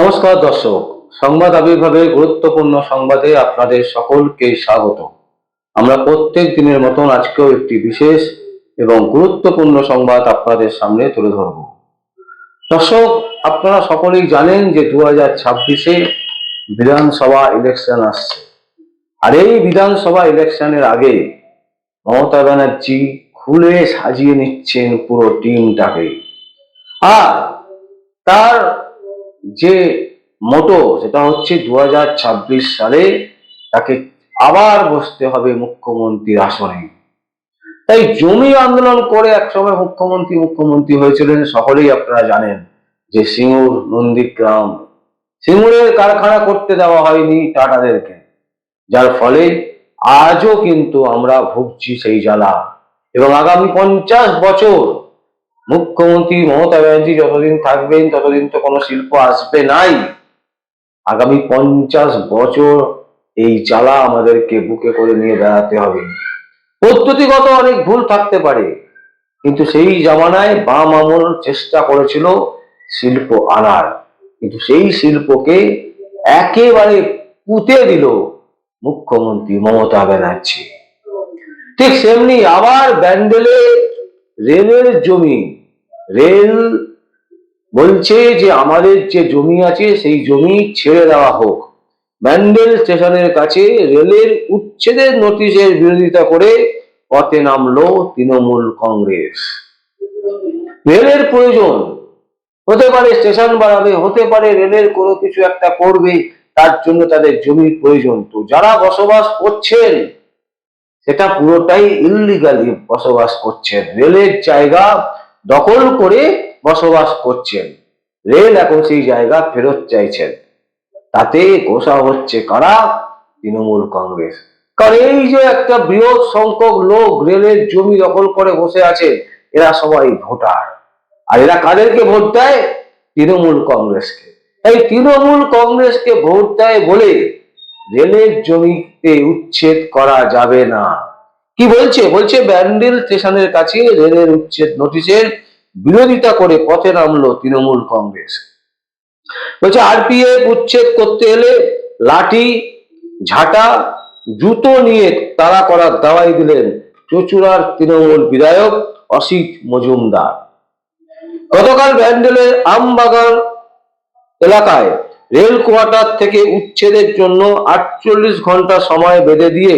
নমস্কার দর্শক, সংবাদ আবির্ভাবের গুরুত্বপূর্ণ সংবাদে আপনাদের সকলকে স্বাগত। আমরা প্রত্যেক দিনের মতন আজকেও একটি বিশেষ এবং গুরুত্বপূর্ণ সংবাদ আপনাদের সামনে তুলে ধরব। দর্শক, আপনারা সকলেই জানেন যে দু হাজার ছাব্বিশে বিধানসভা ইলেকশন আসছে। আর এই বিধানসভা ইলেকশনের আগে মমতা ব্যানার্জি খুলে সাজিয়ে নিচ্ছেন পুরো টিমটাকে আর তার যে মোটো সেটা হচ্ছে দুই হাজার ছাব্বিশ সালে তাকে আবার বসতে হবে মুখ্যমন্ত্রীর আসনে। তাই জমি আন্দোলন করে একসময় মুখ্যমন্ত্রী মুখ্যমন্ত্রী হয়েছিলেন সকলেই আপনারা জানেন যে সিঙ্গুর নন্দীগ্রাম। সিঙ্গুরের কারখানা করতে দেওয়া হয়নি টাটাদেরকে। যার ফলে আজও কিন্তু আমরা ভুগছি সেই জ্বালা। এবং আগামী পঞ্চাশ বছর মুখ্যমন্ত্রী মমতা ব্যানার্জি যতদিন থাকবেন, ততদিন তো কোনো শিল্প আসবে নাই। আগামী পঞ্চাশ বছর এই জ্বালা আমাদেরকে বুকে করে নিয়ে বেড়াতে হবে। পদ্ধতিগত অনেক ভুল থাকতে পারে, কিন্তু সেই জামানায় বাম আমল চেষ্টা করেছিল শিল্প আনার। কিন্তু সেই শিল্পকে একেবারে পুঁতে দিল মুখ্যমন্ত্রী মমতা ব্যানার্জি। ঠিক সেমনি আবার ব্যান্ডেলে রেলের জমি রেল বলছে যে আমাদের যে জমি আছে, সেই জমি ছেড়ে দেওয়া হোক। ব্যান্ডেল স্টেশনের কাছে রেলের উচ্ছেদের নোটিশের বিরোধিতা করে পথে নামলো তৃণমূল কংগ্রেস। রেলের প্রয়োজন হতে পারে, স্টেশন বাড়াবে, হতে পারে রেলের কোনো কিছু একটা করবে, তার জন্য তাদের জমির প্রয়োজন। তো যারা বসবাস করছেন, সেটা পুরোটাই ইললিগালি বসবাস করছেন। রেলের জায়গা দখল করে বসবাস করছেন। রেল এখন সেই জায়গা ফেরত চাইছেন। তাতে ঘোষা হচ্ছে কারা? তৃণমূল কংগ্রেস। কারণ এই যে একটা বৃহৎ সংখ্যক লোক রেলের জমি দখল করে বসে আছে, এরা সবাই ভোটার। আর এরা কাদেরকে ভোট দেয়? তৃণমূল কংগ্রেসকে। এই তৃণমূল কংগ্রেসকে ভোট দেয় বলে রেলের জমিতে উচ্ছেদ করা যাবে না। কি বলছে? বলছে, ব্যান্ডেল স্টেশনের কাছে রেলের উচ্ছেদ নোটিশের বিরোধিতা করে পথে নামলো তৃণমূল কংগ্রেস। বলছে, আরপিএফ উচ্ছেদ করতে এলে লাঠি, ঝাঁটা, জুতো নিয়ে তাড়া করার দাওয়াই দিলেন চচুড়ার তৃণমূল বিধায়ক অসিত মজুমদার। গতকাল ব্যান্ডেলের আমবাগান এলাকায় রেল কোয়ার্টার থেকে উচ্ছেদের জন্য আটচল্লিশ ঘণ্টা সময় বেঁধে দিয়ে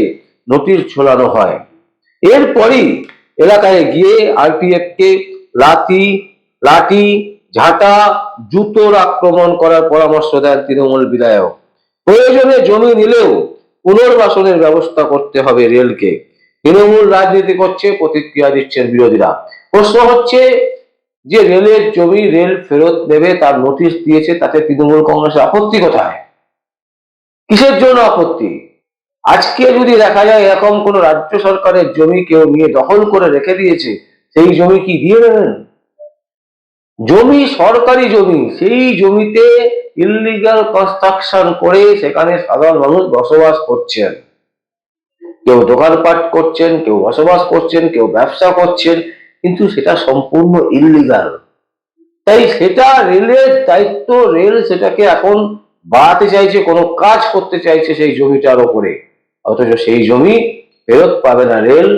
নোটিশ ঝোলানো হয়। এরপরই এলাকায় গিয়ে আরপিএফ কে লাঠি লাঠি, ঝাঁটা, জুতোর আক্রমণ করার পরামর্শ দেন তৃণমূল বিধায়ক। প্রয়োজনে জমি নিলেও পুনর্বাসনের ব্যবস্থা করতে হবে রেলকে। তৃণমূল রাজনীতি করছে, প্রতিক্রিয়া দিচ্ছেন বিরোধীরা। প্রশ্ন হচ্ছে যে রেলের জমি রেল ফেরত দেবে, তার নোটিশ দিয়েছে, তাতে তৃণমূল কংগ্রেসের আপত্তি কোথায়? কিসের জন্য আপত্তি? আজকে যদি দেখা যায় এরকম কোন রাজ্য সরকারের জমি কেউ নিয়ে দখল করে রেখে দিয়েছে, সেই জমি কি দিয়ে দেবেন? জমি, সরকারি জমি, সেই জমিতে ইলিগাল কনস্ট্রাকশন করে সেখানে সাধারণ মানুষ বসবাস করছেন। কেউ দোকানপাট করছেন, কেউ বসবাস করছেন, কেউ ব্যবসা করছেন, কিন্তু সেটা সম্পূর্ণ ইলিগাল তাই সেটা রেলের দায়িত্ব, রেল সেটাকে এখন বাড়াতে চাইছে, কোনো কাজ করতে চাইছে সেই জমিটার ওপরে। অথচ সেই জমি ফেরত পাবে না রেল,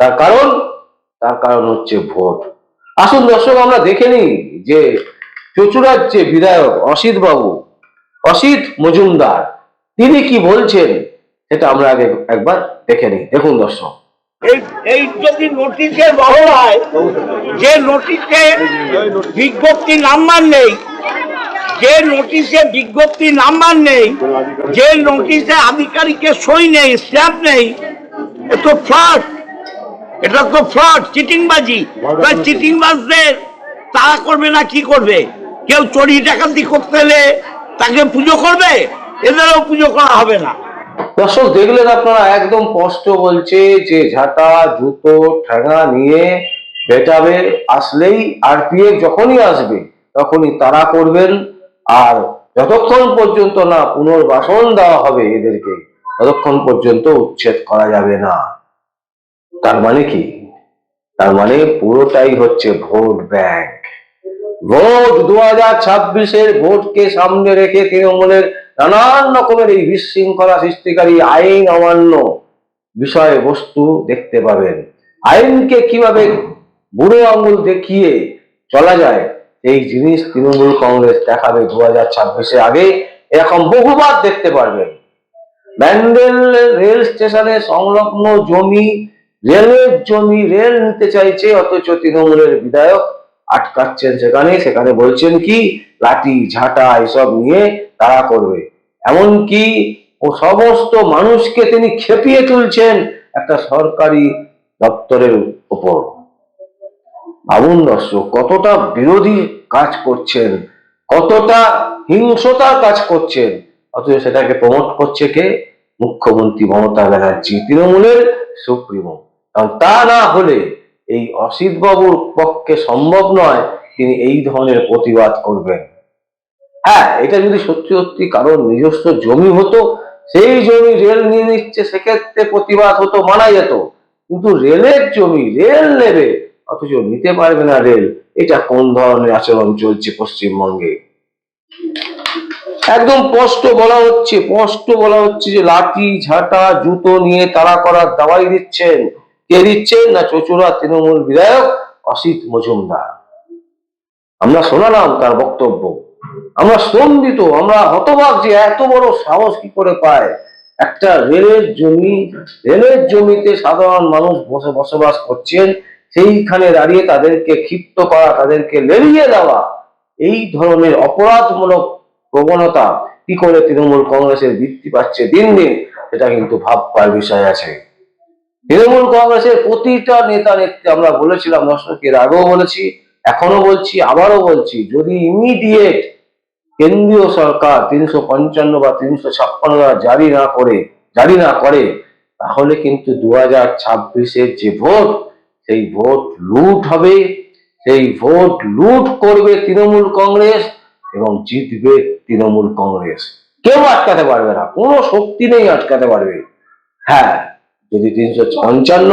তার কারণ তার কারণ হচ্ছে ভোট। আসুন দর্শক, আমরা দেখে নিই যে চচুড়ার যে বিধায়ক অসিত বাবু অসিত মজুমদার, তিনি কি বলছেন সেটা আমরা আগে একবার দেখে নিই। দেখুন দর্শক। এই যদি নোটিশের বহর হয়, যে নোটিশে বিজ্ঞপ্তি নাম্বার নেই যে নোটিশে বিজ্ঞপ্তি নাম্বার নেই, যে নোটিশে আধিকারিকের সই নেই স্ট্যাম্প নেই তো ফ্রড এটা তো ফ্রড চিটিংবাজি। চিটিংবাজদের তারা করবে না, কি করবে? কেউ চড়ি ডাকাতি করতে এলে তাকে পুজো করবে? এদেরও পুজো করা হবে না। দর্শক, দেখলেন আপনারা, একদম স্পষ্ট বলছে যে ঝাঁটা, জুতো ঠেঙা নিয়ে পেটাবে আসলেই আর আরপিএফ যখনই আসবে, তখনই তারা করবেন। আর যতক্ষণ পর্যন্ত না পুনর্বাসন দেওয়া হবে এদেরকে, ততক্ষণ পর্যন্ত উচ্ছেদ করা যাবে না। তার মানে কি? তার মানে পুরোটাই হচ্ছে ভোট ব্যাংক। ভোট দু হাজার ছাব্বিশের ভোটকে সামনে রেখে তৃণমূলের নানান রকমের এই বিশৃঙ্খলা সৃষ্টিকারী আইন অমান্য বিষয় বস্তু দেখতে পাবেন। আইনকে কীভাবে বুড়ো আঙুল দেখিয়ে চলা যায় এই জিনিস তৃণমূল কংগ্রেস দেখাবে দু হাজার ছাব্বিশের আগে, এরকম বহুবার দেখতে পারবেন। ব্যান্ডেল রেল স্টেশনে সংলগ্ন জমি, রেলের জমি রেল নিতে চাইছে, অথচ তৃণমূলের বিধায়ক আটকাচ্ছেন সেখানে। সেখানে বলছেন কি, লাঠি, ঝাঁটা এসব নিয়ে তারা করবে। এমনকি ও সমস্ত মানুষকে তিনি খেপিয়ে তুলছেন একটা সরকারি দপ্তরের উপর। ভাবুন দর্শক কতটা বিরোধী কাজ করছেন, কতটা হিংসতার কাজ করছেন, অথচ সেটাকে প্রমোট করছে কে? মুখ্যমন্ত্রী মমতা ব্যানার্জি, তৃণমূলের সুপ্রিমো। কারণ তা না হলে এই অসিত বাবুর পক্ষে সম্ভব নয় তিনি এই ধরনের প্রতিবাদ করবেন। হ্যাঁ এটা যদি সত্যি সত্যি কারোর নিজস্ব জমি হতো, সেই জমি রেল নিয়ে নিচ্ছে, সেক্ষেত্রে প্রতিবাদ হতো, মানা যেত। কিন্তু রেলের জমি, রেল নেবে অথচ নিতে পারবে না রেল। এটা কোন ধরনের আচরণ চলছে পশ্চিমবঙ্গে? একদম স্পষ্ট বলা হচ্ছে, স্পষ্ট বলা হচ্ছে যে লাঠি, ঝাঁটা, জুতো নিয়ে তারা করার দাওয়াই দিচ্ছেন। কে দিচ্ছেন? না চচুরা তৃণমূল বিধায়ক অসিত মজুমদার। আমরা শোনালাম তার বক্তব্য। আমরা স্তম্ভিত, আমরা হতবাক যে এত বড় সাহস কি করে পায়। একটা রেলের জমি, রেলের জমিতে সাধারণ মানুষ বসে বসবাস করছেন। সেইখানে দাঁড়িয়ে তাদেরকে ক্ষিপ্ত করা, তাদেরকে লেলিয়ে দেওয়া, এই ধরনের অপরাধমূলক প্রবণতা কি করে তৃণমূল কংগ্রেসের বৃদ্ধি পাচ্ছে দিন দিন, সেটা কিন্তু ভাববার বিষয় আছে। তৃণমূল কংগ্রেসের প্রতিটা নেতা নেত্রী, আমরা বলেছিলাম দর্শকের আগেও বলেছি এখনও বলছি, আবারও বলছি, যদি ইমিডিয়েট কেন্দ্রীয় সরকার তিনশো পঞ্চান্ন বা তিনশো ছাপ্পান্ন জারি না করে, জারি না করে, তাহলে কিন্তু দু হাজার ছাব্বিশের যে ভোট সেই ভোট লুট হবে, সেই ভোট লুট করবে তৃণমূল কংগ্রেস এবং জিতবে তৃণমূল কংগ্রেস। কেউ আটকাতে পারবে না, কোনো শক্তি নেই আটকাতে পারবে। হ্যাঁ যদি তিনশো পঞ্চান্ন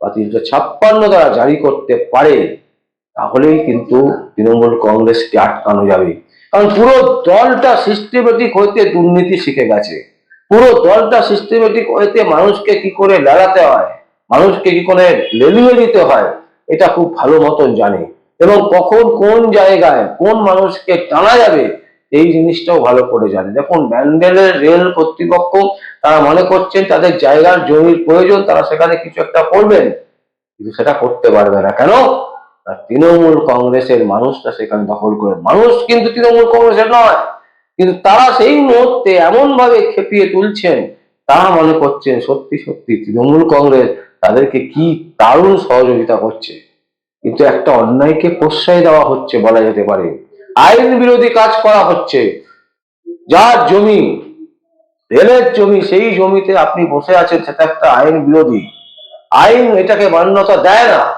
বা তিনশো ছাপ্পান্ন তারা জারি করতে পারে, তাহলেই কিন্তু তৃণমূল কংগ্রেসকে আটকানো যাবে। কারণ পুরো দলটা সিস্টেমেটিক হইতে দুর্নীতি শিখে গেছে। পুরো দলটা সিস্টেমেটিক হইতে মানুষকে কি করে লড়াতে হয়? মানুষকে কি করে লেলিয়ে দিতে হয়, এটা খুব ভালো মতন জানে। এবং কখন কোন জায়গায় কোন মানুষকে টানা যাবে, এই জিনিসটাও ভালো করে জানে। দেখুন ব্যান্ডেলের রেল কর্তৃপক্ষ, তারা মনে করছেন তাদের জায়গার জমির প্রয়োজন, তারা সেখানে কিছু একটা করবেন। কিন্তু সেটা করতে পারবে না। কেন? তৃণমূল কংগ্রেসের মানুষটা সেখানে দখল করে। মানুষ কিন্তু তৃণমূল কংগ্রেসের নয়। কিন্তু তারা সেই মুহূর্তে এমন ভাবে খেপিয়ে তুলছেন, তারা মনে করছেন সত্যি সত্যি তৃণমূল কংগ্রেস তাদেরকে কি দারুণ সহযোগিতা করছে। কিন্তু একটা অন্যায়কে প্রশ্রয় দেওয়া হচ্ছে বলা যেতে পারে। আইন বিরোধী কাজ করা হচ্ছে। যার জমি, রেলের জমি, সেই জমিতে আপনি বসে আছেন, সেটা একটা আইন বিরোধী। আইন এটাকে মান্যতা দেয় না।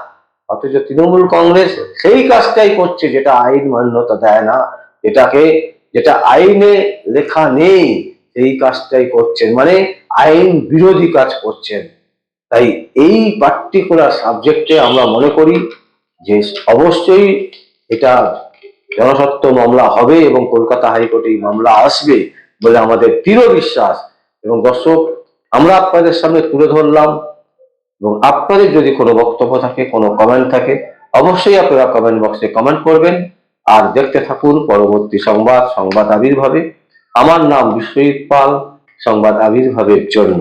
অথচ তৃণমূল কংগ্রেস সেই কাজটাই করছে, যেটা আইন মান্যতা দেয় না। এটাকে, যেটা আইনে লেখা নেই, সেই কাজটাই করছেন। মানে আইন বিরোধী কাজ করছেন। তাই এই পার্টিকুলার সাবজেক্টে আমরা মনে করি যে অবশ্যই এটা জনস্বার্থ মামলা হবে এবং কলকাতা হাইকোর্টে মামলা আসবে বলে আমাদের দৃঢ় বিশ্বাস। এবং দর্শক, আমরা আপনাদের সামনে তুলে ধরলাম এবং আপনাদের যদি কোনো বক্তব্য থাকে, কোনো কমেন্ট থাকে, অবশ্যই আপনারা কমেন্ট বক্সে কমেন্ট করবেন। আর দেখতে থাকুন পরবর্তী সংবাদ সংবাদ আবির্ভাবে। আমার নাম বিশ্বজিৎ পাল, সংবাদ আবির্ভাবের জন্য।